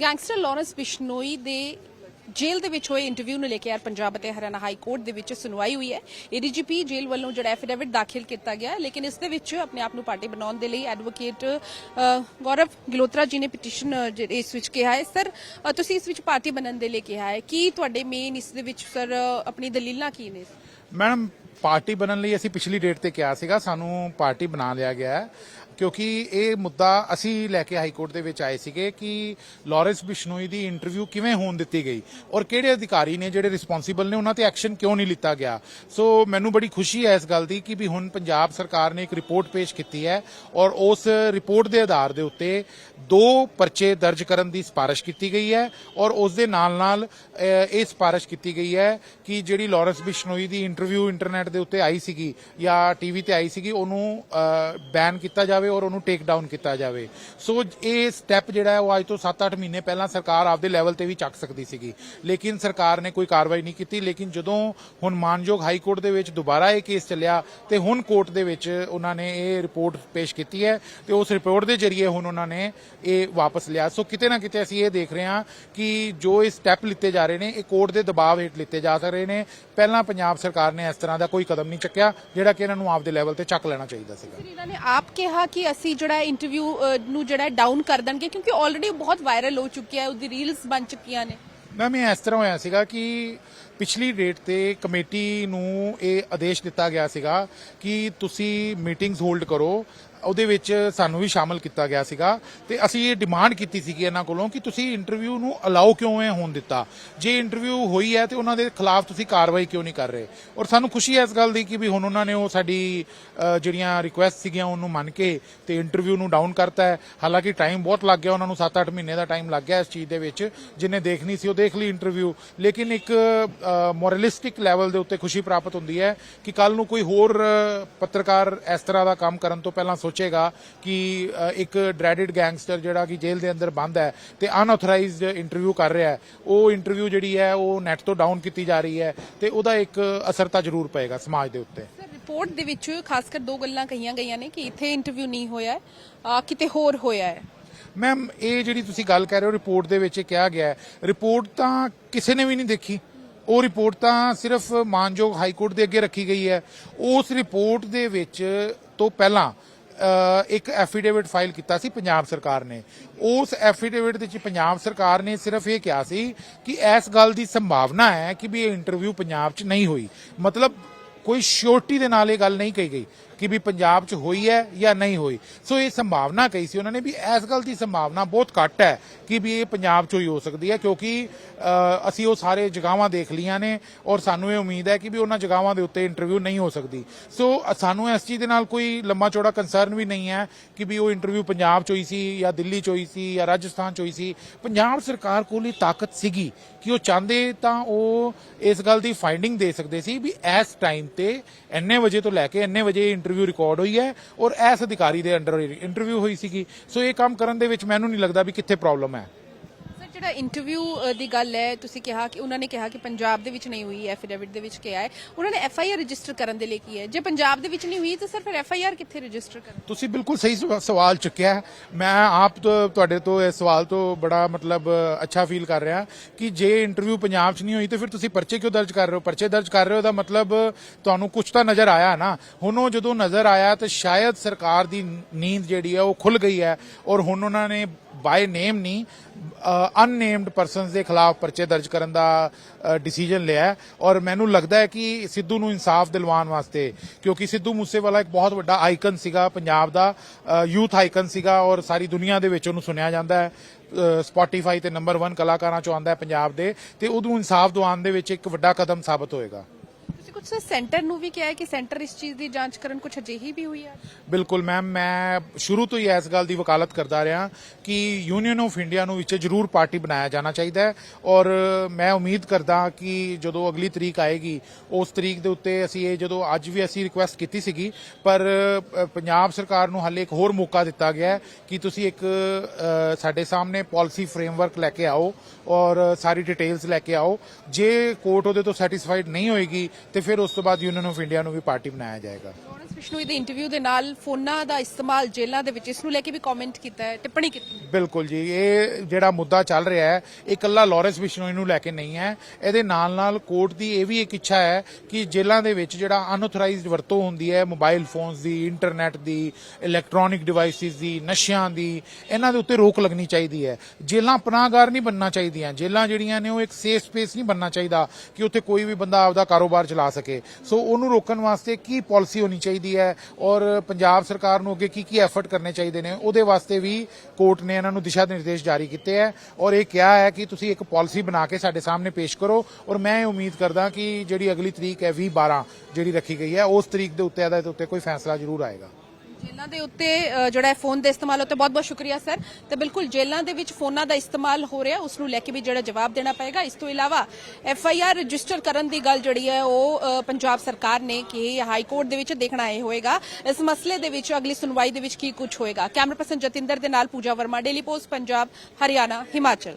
Gangster Lawrence Bishnoi ਦੇ ਜੇਲ੍ਹ ਦੇ ਵਿੱਚ ਹੋਏ ਇੰਟਰਵਿਊ ਨੂੰ ਲੈ ਕੇ ਯਾਰ ਪੰਜਾਬ ਅਤੇ ਹਰਿਆਣਾ ਹਾਈ ਕੋਰਟ ਦੇ ਵਿੱਚ ਸੁਣਵਾਈ ਹੋਈ ਹੈ। ਏਡੀਜੀਪੀ ਜੇਲ੍ਹ ਵੱਲੋਂ ਜਿਹੜਾ ਐਫੀਡੇਵਿਟ ਦਾਖਲ ਕੀਤਾ ਗਿਆ ਲੇਕਿਨ ਇਸ ਦੇ ਵਿੱਚ ਆਪਣੇ ਆਪ ਨੂੰ ਪਾਰਟੀ ਬਣਾਉਣ ਦੇ ਲਈ ਐਡਵੋਕੇਟ ਗੌਰਵ ਗਿਲੋਤਰਾ ਜੀ ਨੇ ਪਟੀਸ਼ਨ ਇਸ ਵਿੱਚ ਕਿਹਾ ਹੈ। ਸਰ ਤੁਸੀਂ ਇਸ ਵਿੱਚ ਪਾਰਟੀ ਬਣਨ ਦੇ ਲਈ ਕਿਹਾ ਹੈ। ਕੀ ਤੁਹਾਡੇ ਮੇਨ ਇਸ ਦੇ ਵਿੱਚ ਸਰ ਆਪਣੀ ਦਲੀਲਾਂ ਕੀ ਨੇ? ਮੈਡਮ ਪਾਰਟੀ ਬਣਨ ਲਈ ਅਸੀਂ ਪਿਛਲੀ ਡੇਟ ਤੇ ਕਿਹਾ ਸੀਗਾ, ਸਾਨੂੰ ਪਾਰਟੀ ਬਣਾ ਲਿਆ ਗਿਆ ਹੈ। ਕਿਉਂਕਿ ਇਹ ਮੁੱਦਾ ਅਸੀਂ ਲੈ ਕੇ ਹਾਈ ਕੋਰਟ ਦੇ ਵਿੱਚ ਆਏ ਸੀਗੇ ਕਿ ਲਾਰੈਂਸ ਬਿਸ਼ਨੋਈ ਦੀ ਇੰਟਰਵਿਊ ਕਿਵੇਂ ਹੋਣ ਦਿੱਤੀ ਗਈ ਔਰ ਕਿਹੜੇ ਅਧਿਕਾਰੀ ਨੇ ਜਿਹੜੇ ਰਿਸਪੌਂਸੀਬਲ ਨੇ ਉਹਨਾਂ ਤੇ ਐਕਸ਼ਨ ਕਿਉਂ ਨਹੀਂ ਲਿੱਤਾ ਗਿਆ। ਸੋ ਮੈਨੂੰ ਬੜੀ ਖੁਸ਼ੀ ਹੈ ਇਸ ਗੱਲ ਦੀ ਕਿ ਵੀ ਹੁਣ ਪੰਜਾਬ ਸਰਕਾਰ ਨੇ ਇੱਕ ਰਿਪੋਰਟ ਪੇਸ਼ ਕੀਤੀ ਹੈ ਔਰ ਉਸ ਰਿਪੋਰਟ ਦੇ ਆਧਾਰ ਦੇ ਉੱਤੇ ਦੋ ਪਰਚੇ ਦਰਜ ਕਰਨ ਦੀ ਸਿਫਾਰਿਸ਼ ਕੀਤੀ ਗਈ ਹੈ ਔਰ ਉਸ ਦੇ ਨਾਲ ਨਾਲ ਇਹ ਸਿਫਾਰਿਸ਼ ਕੀਤੀ ਗਈ ਹੈ ਕਿ ਜਿਹੜੀ ਲਾਰੈਂਸ ਬਿਸ਼ਨੋਈ ਦੀ ਇੰਟਰਵਿਊ ਇੰਟਰਨੈਟ ਦੇ ਉੱਤੇ ਆਈ ਸੀਗੀ ਜਾਂ ਟੀਵੀ ਤੇ ਆਈ ਸੀਗੀ, ਉਹਨੂੰ ਬੈਨ ਕੀਤਾ ਜਾਵੇ ਔਰ ਉਹਨੂੰ ਟੇਕ ਡਾਊਨ ਕੀਤਾ ਜਾਵੇ। ਸੋ ਇਹ ਸਟੈਪ ਜਿਹੜਾ ਹੈ ਉਹ ਅੱਜ ਤੋਂ 7-8 ਮਹੀਨੇ ਪਹਿਲਾਂ ਸਰਕਾਰ ਆਪਦੇ ਲੈਵਲ ਤੇ ਵੀ ਚੱਕ ਸਕਦੀ ਸੀਗੀ। ਲੇਕਿਨ ਸਰਕਾਰ ਨੇ ਕੋਈ ਕਾਰਵਾਈ ਨਹੀਂ ਕੀਤੀ। ਲੇਕਿਨ ਜਦੋਂ ਹੁਣ ਮਾਨਯੋਗ ਹਾਈ ਕੋਰਟ ਦੇ ਵਿੱਚ ਦੁਬਾਰਾ ਇਹ ਕੇਸ ਚੱਲਿਆ ਤੇ ਹੁਣ ਕੋਰਟ ਦੇ ਵਿੱਚ ਉਹਨਾਂ ਨੇ ਇਹ ਰਿਪੋਰਟ ਪੇਸ਼ ਕੀਤੀ ਹੈ ਤੇ ਉਸ ਰਿਪੋਰਟ ਦੇ ਜ਼ਰੀਏ ਹੁਣ ਉਹਨਾਂ ਨੇ ਇਹ ਵਾਪਸ ਲਿਆ। ਸੋ ਕਿਤੇ ਨਾ ਕਿਤੇ ਅਸੀਂ ਇਹ ਦੇਖ ਰਹੇ ਹਾਂ ਕਿ ਜੋ ਇਹ ਸਟੈਪ ਲਿੱਤੇ ਜਾ ਰਹੇ ਨੇ, ਇਹ ਕੋਰਟ ਦੇ ਦਬਾਅ ਹੇਠ ਲਿੱਤੇ ਜਾ ਰਹੇ ਨੇ। ਪਹਿਲਾਂ ਪੰਜਾਬ ਸਰਕਾਰ ਨੇ ਇਸ ਤਰ੍ਹਾਂ ਦਾ ਕੋਈ ਕਦਮ ਨਹੀਂ ਚੱਕਿਆ, ਜਿਹੜਾ ਕਿ ਇਹਨਾਂ ਨੂੰ ਆਪਦੇ ਲੈਵਲ ਤੇ ਚੱਕ ਲੈਣਾ ਚਾਹੀਦਾ ਸੀਗਾ। ਇਹਨਾਂ ਨੇ ਆਪ ਕਿਹਾ ਕਿ ਅਸੀਂ ਜਿਹੜਾ ਇੰਟਰਵਿਊ ਨੂੰ ਜਿਹੜਾ ਡਾਊਨ ਕਰ ਦੇਣਗੇ, ਕਿਉਂਕਿ ਆਲਰੇਡੀ ਬਹੁਤ ਵਾਇਰਲ ਹੋ ਚੁੱਕਿਆ ਹੈ, ਉਹਦੀ ਰੀਲਸ ਬਣ ਚੁੱਕੀਆਂ ਨੇ। ਮੈਮ ਇਹ ਇਸ ਤਰ੍ਹਾਂ ਹੋਇਆ ਸੀਗਾ ਕਿ ਪਿਛਲੀ ਡੇਟ ਤੇ ਕਮੇਟੀ ਨੂੰ ਇਹ ਆਦੇਸ਼ ਦਿੱਤਾ ਗਿਆ ਸੀਗਾ ਕਿ ਤੁਸੀਂ ਮੀਟਿੰਗਸ ਹੋਲਡ ਕਰੋ ਉਹਦੇ ਵਿੱਚ ਸਾਨੂੰ ਵੀ ਸ਼ਾਮਲ ਕੀਤਾ ਗਿਆ ਸੀਗਾ ਤੇ ਅਸੀਂ ਇਹ ਡਿਮਾਂਡ ਕੀਤੀ ਸੀਗੀ ਇਹਨਾਂ ਕੋਲੋਂ ਕਿ ਤੁਸੀਂ ਇੰਟਰਵਿਊ ਨੂੰ ਅਲਾਉ ਕਿਉਂ ਹੈ ਹੋਣ ਦਿੱਤਾ? ਜੇ ਇੰਟਰਵਿਊ ਹੋਈ ਹੈ ਤੇ ਉਹਨਾਂ ਦੇ ਖਿਲਾਫ ਤੁਸੀਂ ਕਾਰਵਾਈ ਕਿਉਂ ਨਹੀਂ ਕਰ ਰਹੇ? ਔਰ ਸਾਨੂੰ ਖੁਸ਼ੀ ਹੈ ਇਸ ਗੱਲ ਦੀ ਕਿ ਵੀ ਹੁਣ ਉਹਨਾਂ ਨੇ ਉਹ ਸਾਡੀ ਜਿਹੜੀਆਂ ਰਿਕੁਐਸਟ ਸੀਗੀਆਂ ਉਹਨੂੰ ਮੰਨ ਕੇ ਤੇ ਇੰਟਰਵਿਊ ਨੂੰ ਡਾਊਨ ਕਰਤਾ ਹੈ। ਹਾਲਾਂਕਿ ਟਾਈਮ ਬਹੁਤ ਲੱਗ ਗਿਆ, ਉਹਨਾਂ ਨੂੰ 7-8 ਮਹੀਨੇ ਦਾ ਟਾਈਮ ਲੱਗ ਗਿਆ ਇਸ ਚੀਜ਼ ਦੇ ਵਿੱਚ, ਜਿਨੇ ਦੇਖਣੀ ਸੀ ਉਹ ਦੇਖ ਲਈ ਇੰਟਰਵਿਊ ਲੇਕਿਨ ਇੱਕ ਮੋਰਲਿਸਟਿਕ ਲੈਵਲ ਦੇ ਉੱਤੇ ਖੁਸ਼ੀ ਪ੍ਰਾਪਤ ਹੁੰਦੀ ਹੈ ਕਿ ਕੱਲ ਨੂੰ ਕੋਈ ਹੋਰ ਪੱਤਰਕਾਰ ਇਸ ਤਰ੍ਹਾਂ ਦਾ ਕੰਮ ਕਰਨ ਤੋਂ ਪਹਿਲਾਂ ਸੋਚੇਗਾ ਕਿ ਇੱਕ ਡਰੈਡਡ ਗੈਂਗਸਟਰ ਜਿਹੜਾ ਕਿ ਜੇਲ੍ਹ ਦੇ ਅੰਦਰ ਬੰਦ ਹੈ ਤੇ ਅਨਆਥੋਰਾਈਜ਼ਡ ਇੰਟਰਵਿਊ ਕਰ ਰਿਹਾ ਹੈ ਉਹ ਇੰਟਰਵਿਊ ਜਿਹੜੀ ਹੈ ਉਹ ਨੈਟ ਤੋਂ ਡਾਊਨ ਕੀਤੀ ਜਾ ਰਹੀ ਹੈ ਤੇ ਉਹਦਾ ਇੱਕ ਅਸਰ ਤਾਂ ਜ਼ਰੂਰ ਪਏਗਾ ਸਮਾਜ ਦੇ ਉੱਤੇ। ਰਿਪੋਰਟ ਦੇ ਵਿੱਚ ਖਾਸ ਕਰ ਦੋ ਗੱਲਾਂ ਕਹੀਆਂ ਗਈਆਂ ਨੇ ਕਿ ਇੱਥੇ ਇੰਟਰਵਿਊ ਨਹੀਂ ਹੋਇਆ ਕਿਤੇ ਹੋਰ ਹੋਇਆ ਹੈ। ਮੈਮ ਇਹ ਜਿਹੜੀ ਤੁਸੀਂ ਗੱਲ ਕਰ ਰਹੇ ਹੋ ਰਿਪੋਰਟ ਦੇ ਵਿੱਚ ਕਿਹਾ ਗਿਆ ਹੈ ਰਿਪੋਰਟ ਤਾਂ ਕਿਸੇ ਨੇ ਵੀ ਨਹੀਂ ਦੇਖੀ। ਉਹ ਰਿਪੋਰਟ ਤਾਂ ਸਿਰਫ ਮਾਨਯੋਗ ਹਾਈ ਕੋਰਟ ਦੇ ਅੱਗੇ ਰੱਖੀ ਗਈ ਹੈ। ਉਸ ਰਿਪੋਰਟ ਦੇ ਵਿੱਚ ਤੋਂ ਪਹਿਲਾਂ ਇੱਕ ਐਫੀਡੇਵਿਟ ਫਾਈਲ ਕੀਤਾ ਸੀ ਪੰਜਾਬ ਸਰਕਾਰ ਨੇ। ਉਸ ਐਫੀਡੇਵਿਟ ਦੇ ਵਿੱਚ ਪੰਜਾਬ ਸਰਕਾਰ ਨੇ ਸਿਰਫ ਇਹ ਕਿਹਾ ਸੀ ਕਿ ਇਸ ਗੱਲ ਦੀ ਸੰਭਾਵਨਾ ਹੈ ਕਿ ਵੀ ਇਹ ਇੰਟਰਵਿਊ ਪੰਜਾਬ 'ਚ ਨਹੀਂ ਹੋਈ। ਮਤਲਬ ਕੋਈ ਸ਼ੋਰਟੀ ਦੇ ਨਾਲ ਇਹ ਗੱਲ ਨਹੀਂ ਕਹੀ ਗਈ। ਕਿ ਵੀ ਪੰਜਾਬ 'ਚ ਹੋਈ ਹੈ ਜਾਂ ਨਹੀਂ ਹੋਈ। ਸੋ ਇਹ ਸੰਭਾਵਨਾ ਕਹੀ ਸੀ ਉਹਨਾਂ ਨੇ ਵੀ ਇਸ ਗੱਲ ਦੀ ਸੰਭਾਵਨਾ ਬਹੁਤ ਘੱਟ ਹੈ ਕਿ ਵੀ ਇਹ ਪੰਜਾਬ 'ਚੋਂ ਹੀ ਹੋ ਸਕਦੀ ਹੈ ਕਿਉਂਕਿ ਅਸੀਂ ਉਹ ਸਾਰੇ ਜਗ੍ਹਾਵਾਂ ਦੇਖ ਲੀਆਂ ਨੇ ਔਰ ਸਾਨੂੰ ਇਹ ਉਮੀਦ ਹੈ ਕਿ ਵੀ ਉਹਨਾਂ ਜਗ੍ਹਾਵਾਂ ਦੇ ਉੱਤੇ ਇੰਟਰਵਿਊ ਨਹੀਂ ਹੋ ਸਕਦੀ। ਸੋ ਸਾਨੂੰ ਇਸ ਚੀਜ਼ ਦੇ ਨਾਲ ਕੋਈ ਲੰਮਾ ਚੌੜਾ ਕੰਸਰਨ ਵੀ ਨਹੀਂ ਹੈ ਕਿ ਵੀ ਉਹ ਇੰਟਰਵਿਊ ਪੰਜਾਬ 'ਚ ਹੋਈ ਸੀ ਜਾਂ ਦਿੱਲੀ 'ਚ ਹੋਈ ਸੀ ਜਾਂ ਰਾਜਸਥਾਨ 'ਚ ਹੋਈ ਸੀ। ਪੰਜਾਬ ਸਰਕਾਰ ਕੋਲ ਹੀ ਤਾਕਤ ਸੀਗੀ ਕਿ ਉਹ ਚਾਹੁੰਦੇ ਤਾਂ ਉਹ ਇਸ ਗੱਲ ਦੀ ਫਾਈਂਡਿੰਗ ਦੇ ਸਕਦੇ ਸੀ ਵੀ ਇਸ ਟਾਈਮ ਤੇ ਇੰਨੇ ਵਜੇ ਤੋਂ ਲੈ ਕੇ ਇੰਨੇ ਵਜੇ ਇੰਟਰਵਿਊ ਰਿਕਾਰਡ ਹੋਈ ਹੈ ਔਰ ਇਸ ਅਧਿਕਾਰੀ ਦੇ ਅੰਡਰ ਇੰਟਰਵਿਊ ਹੋਈ ਸੀਗੀ। ਸੋ ਇਹ ਕੰਮ ਕਰਨ ਦੇ ਵਿੱਚ ਮੈਨੂੰ ਨਹੀਂ ਲੱਗਦਾ ਵੀ ਕਿੱਥੇ ਪ੍ਰੋਬਲਮ ਹੈ। ਜਿਹੜਾ ਇੰਟਰਵਿਊ ਦੀ ਗੱਲ ਹੈ, ਤੁਸੀਂ ਕਿਹਾ ਕਿ ਉਹਨਾਂ ਨੇ ਕਿਹਾ ਕਿ ਪੰਜਾਬ ਦੇ ਵਿੱਚ ਨਹੀਂ ਹੋਈ ਐਫੀਡੇਵਿਟ ਦੇ ਵਿੱਚ ਕਿਹਾ ਹੈ। ਉਹਨਾਂ ਨੇ ਐਫ ਆਈ ਆਰ ਰਜਿਸਟਰ ਕਰਨ ਦੇ ਲਈ ਕੀ ਹੈ। ਜੇ ਪੰਜਾਬ ਦੇ ਵਿੱਚ ਨਹੀਂ ਹੋਈ, ਤਾਂ ਸਰ ਫਿਰ ਐਫ ਆਈ ਆਰ ਕਿੱਥੇ ਰਜਿਸਟਰ ਕਰਨ? ਤੁਸੀਂ ਬਿਲਕੁਲ ਸਹੀ ਸਵਾਲ ਚੁੱਕਿਆ ਹੈ। ਮੈਂ ਆਪ ਤੋਂ, ਤੁਹਾਡੇ ਤੋਂ ਇਸ ਸਵਾਲ ਤੋਂ ਬੜਾ ਮਤਲਬ ਅੱਛਾ ਫੀਲ ਕਰ ਰਿਹਾ ਕਿ ਜੇ ਇੰਟਰਵਿਊ ਪੰਜਾਬ 'ਚ ਨਹੀਂ ਹੋਈ, ਤੇ ਫਿਰ ਤੁਸੀਂ ਪਰਚੇ ਕਿਉਂ ਦਰਜ ਕਰ ਰਹੇ ਹੋ? ਪਰਚੇ ਦਰਜ ਕਰ ਰਹੇ ਹੋ ਦਾ ਮਤਲਬ, ਤੁਹਾਨੂੰ ਕੁਝ ਤਾਂ ਨਜ਼ਰ ਆਇਆ ਨਾ। ਹੁਣ ਉਹ ਜਦੋਂ ਨਜ਼ਰ ਆਇਆ, ਤਾਂ ਸ਼ਾਇਦ ਸਰਕਾਰ ਦੀ ਨੀਂਦ ਜਿਹੜੀ ਹੈ, ਉਹ ਖੁੱਲ ਗਈ ਹੈ। ਔਰ ਹੁਣ ਉਹਨਾਂ ਨੇ ਬਾਏ ਨੇਮ ਨਹੀਂ ਅਨਨੇਮਡ ਪਰਸਨਸ ਦੇ ਖਿਲਾਫ ਪਰਚੇ ਦਰਜ ਕਰਨ ਦਾ ਡਿਸੀਜਨ ਲਿਆ ਔਰ ਮੈਨੂੰ ਲੱਗਦਾ ਹੈ ਕਿ ਸਿੱਧੂ ਨੂੰ ਇਨਸਾਫ ਦਿਲਵਾਉਣ ਵਾਸਤੇ, ਕਿਉਂਕਿ ਸਿੱਧੂ ਮੂਸੇਵਾਲਾ ਇੱਕ ਬਹੁਤ ਵੱਡਾ ਆਈਕਨ ਸੀਗਾ, ਪੰਜਾਬ ਦਾ ਯੂਥ ਆਈਕਨ ਸੀਗਾ ਔਰ ਸਾਰੀ ਦੁਨੀਆ ਦੇ ਵਿੱਚ ਉਹਨੂੰ ਸੁਣਿਆ ਜਾਂਦਾ ਹੈ। ਸਪੋਟੀਫਾਈ ਤੇ ਨੰਬਰ 1 ਕਲਾਕਾਰਾਂ ਚੋਂ ਆਉਂਦਾ ਹੈ ਪੰਜਾਬ ਦੇ, ਤੇ ਉਹਨੂੰ ਇਨਸਾਫ ਦਿਵਾਉਣ ਦੇ ਵਿੱਚ ਇੱਕ ਵੱਡਾ ਕਦਮ ਸਾਬਤ ਹੋਏਗਾ। ਕੁਝ ਸੈਂਟਰ ਨੂੰ ਵੀ ਕਿਹਾ ਹੈ ਕਿ ਸੈਂਟਰ ਇਸ ਚੀਜ਼ ਦੀ ਜਾਂਚ ਕਰਨ ਕੁਝ ਅਜਿਹੀ ਵੀ ਹੋਈ ਹੈ? ਬਿਲਕੁਲ ਮੈਮ, ਮੈਂ ਸ਼ੁਰੂ ਤੋਂ ਹੀ ਇਸ ਗੱਲ ਦੀ ਵਕਾਲਤ ਕਰਦਾ ਰਿਹਾ ਕਿ ਯੂਨੀਅਨ ਆਫ ਇੰਡੀਆ ਨੂੰ ਵਿੱਚ ਜ਼ਰੂਰ ਪਾਰਟੀ ਬਣਾਇਆ ਜਾਣਾ ਚਾਹੀਦਾ ਹੈ ਔਰ ਮੈਂ ਉਮੀਦ ਕਰਦਾ ਕਿ ਜਦੋਂ ਅਗਲੀ ਤਰੀਕ ਆਏਗੀ, ਉਸ ਤਰੀਕ ਦੇ ਉੱਤੇ ਅਸੀਂ ਇਹ ਜਦੋਂ ਅੱਜ ਵੀ ਅਸੀਂ ਰਿਕੁਐਸਟ ਕੀਤੀ ਸੀਗੀ, ਪਰ ਪੰਜਾਬ ਸਰਕਾਰ ਨੂੰ ਹਾਲੇ ਇੱਕ ਹੋਰ ਮੌਕਾ ਦਿੱਤਾ ਗਿਆ ਕਿ ਤੁਸੀਂ ਇੱਕ ਸਾਡੇ ਸਾਹਮਣੇ ਪਾਲਿਸੀ ਫਰੇਮਵਰਕ ਲੈ ਕੇ ਆਓ ਔਰ ਸਾਰੀ ਡਿਟੇਲਸ ਲੈ ਕੇ ਆਓ। ਜੇ ਕੋਰਟ ਉਹਦੇ ਤੋਂ ਸੈਟੀਸਫਾਈਡ ਨਹੀਂ ਹੋਏਗੀ, ਤੇ ਫਿਰ ਉਸ ਤੋਂ ਬਾਅਦ ਯੂਨੀਅਨ ਆਫ ਇੰਡੀਆ ਨੂੰ ਵੀ ਪਾਰਟੀ ਬਣਾਇਆ ਜਾਏਗਾ। ਬਿਸ਼ਨੋਈ ਦੇ ਇੰਟਰਵਿਊ ਦੇ ਨਾਲ ਫੋਨਾਂ ਦਾ ਇਸਤੇਮਾਲ ਜੇਲ੍ਹਾਂ ਦੇ ਵਿੱਚ ਇਸ ਨੂੰ ਲੈ ਕੇ ਵੀ ਕਮੈਂਟ ਕੀਤਾ ਹੈ, ਟਿੱਪਣੀ ਕੀਤੀ ਹੈ। ਬਿਲਕੁਲ ਜੀ, ਇਹ ਜਿਹੜਾ ਮੁੱਦਾ ਚੱਲ ਰਿਹਾ ਹੈ, ਇਹ ਇਕੱਲਾ ਲਾਰੈਂਸ ਬਿਸ਼ਨੋਈ ਨੂੰ ਲੈ ਕੇ ਨਹੀਂ ਹੈ। ਇਹਦੇ ਨਾਲ ਨਾਲ ਕੋਰਟ ਦੀ ਇਹ ਵੀ ਇੱਕ ਇੱਛਾ ਹੈ ਕਿ ਜੇਲ੍ਹਾਂ ਦੇ ਵਿੱਚ ਜਿਹੜਾ ਅਨਆਥੋਰਾਈਜ਼ਡ ਵਰਤੋਂ ਹੁੰਦੀ ਹੈ ਮੋਬਾਈਲ ਫੋਨਸ ਦੀ ਇੰਟਰਨੈਟ ਦੀ ਇਲੈਕਟ੍ਰੋਨਿਕ ਡਿਵਾਈਸਿਸ ਦੀ, ਨਸ਼ਿਆਂ ਦੀ, ਇਹਨਾਂ ਦੇ ਉੱਤੇ ਰੋਕ ਲੱਗਣੀ ਚਾਹੀਦੀ ਹੈ। ਜੇਲ੍ਹਾਂ ਪਨਾਹਗਾਰ ਨਹੀਂ ਬੰਨਣਾ ਚਾਹੀਦੀਆਂ। ਜੇਲ੍ਹਾਂ ਜਿਹੜੀਆਂ ਨੇ ਉਹ ਇੱਕ ਸੇਫ ਸਪੇਸ ਨਹੀਂ ਬੰਨਣਾ ਚਾਹੀਦਾ ਕਿ ਉੱਥੇ ਕੋਈ ਵੀ ਬੰਦਾ ਆਪਦਾ ਕਾਰੋਬਾਰ ਚਲਾ ਸਕੇ। ਸੋ ਉਹਨੂੰ ਰੋਕਣ ਵਾਸਤੇ ਕੀ ਪਾਲਿਸੀ ਹੋਣੀ ਚਾਹੀਦੀ ਹੈ ਔਰ ਪੰਜਾਬ ਸਰਕਾਰ ਨੂੰ ਅੱਗੇ ਕੀ ਕੀ ਐਫਰਟ ਕਰਨੇ ਚਾਹੀਦੇ ਨੇ, ਉਹਦੇ ਵਾਸਤੇ ਵੀ ਕੋਰਟ ਨੇ ਇਹਨਾਂ ਨੂੰ ਦਿਸ਼ਾ ਨਿਰਦੇਸ਼ ਜਾਰੀ ਕੀਤੇ ਹੈ ਔਰ ਇਹ ਕਿਹਾ ਹੈ ਕਿ ਤੁਸੀਂ ਇੱਕ ਪਾਲਿਸੀ ਬਣਾ ਕੇ ਸਾਡੇ ਸਾਹਮਣੇ ਪੇਸ਼ ਕਰੋ ਔਰ ਮੈਂ ਇਹ ਉਮੀਦ ਕਰਦਾ ਕਿ ਜਿਹੜੀ ਅਗਲੀ ਤਰੀਕ ਹੈ 20 12 ਜਿਹੜੀ ਰੱਖੀ ਗਈ ਹੈ, ਉਸ ਤਰੀਕ ਦੇ ਉੱਤੇ ਇਹਦੇ ਉੱਤੇ ਕੋਈ ਫੈਸਲਾ ਜ਼ਰੂਰ ਆਏਗਾ। ਜੇਲ੍ਹਾਂ ਦੇ ਉੱਤੇ ਜਿਹੜਾ ਫੋਨ ਦੇ ਇਸਤੇਮਾਲ ਉੱਤੇ ਬਹੁਤ ਬਹੁਤ ਸ਼ੁਕਰੀਆ, ਸਰ। ਤੇ ਬਿਲਕੁਲ ਜੇਲ੍ਹਾਂ ਦੇ ਵਿੱਚ ਫੋਨਾਂ ਦਾ ਇਸਤੇਮਾਲ ਹੋ ਰਿਹਾ, ਉਸ ਨੂੰ ਲੈ ਕੇ ਵੀ ਜਿਹੜਾ ਜਵਾਬ ਦੇਣਾ ਪਏਗਾ। ਇਸ ਤੋਂ ਇਲਾਵਾ ਐਫ ਆਈ ਆਰ ਰਜਿਸਟਰ ਕਰਨ ਦੀ ਗੱਲ ਜਿਹੜੀ ਹੈ, ਉਹ ਪੰਜਾਬ ਸਰਕਾਰ ਨੇ ਕਿ ਹਾਈ ਕੋਰਟ ਦੇ ਵਿੱਚ ਦੇਖਣਾ ਇਹ ਹੋਏਗਾ। ਇਸ ਮਸਲੇ ਦੇ ਵਿੱਚ ਅਗਲੀ ਸੁਣਵਾਈ ਦੇ ਵਿੱਚ ਕੀ ਕੁਝ ਹੋਏਗਾ? ਕੈਮਰਾ ਪਰਸਨ ਜਤਿੰਦਰ ਦੇ ਨਾਲ ਪੂਜਾ ਵਰਮਾ, ਡੇਲੀ ਪੋਸਟ, ਪੰਜਾਬ, ਹਰਿਆਣਾ, ਹਿਮਾਚਲ।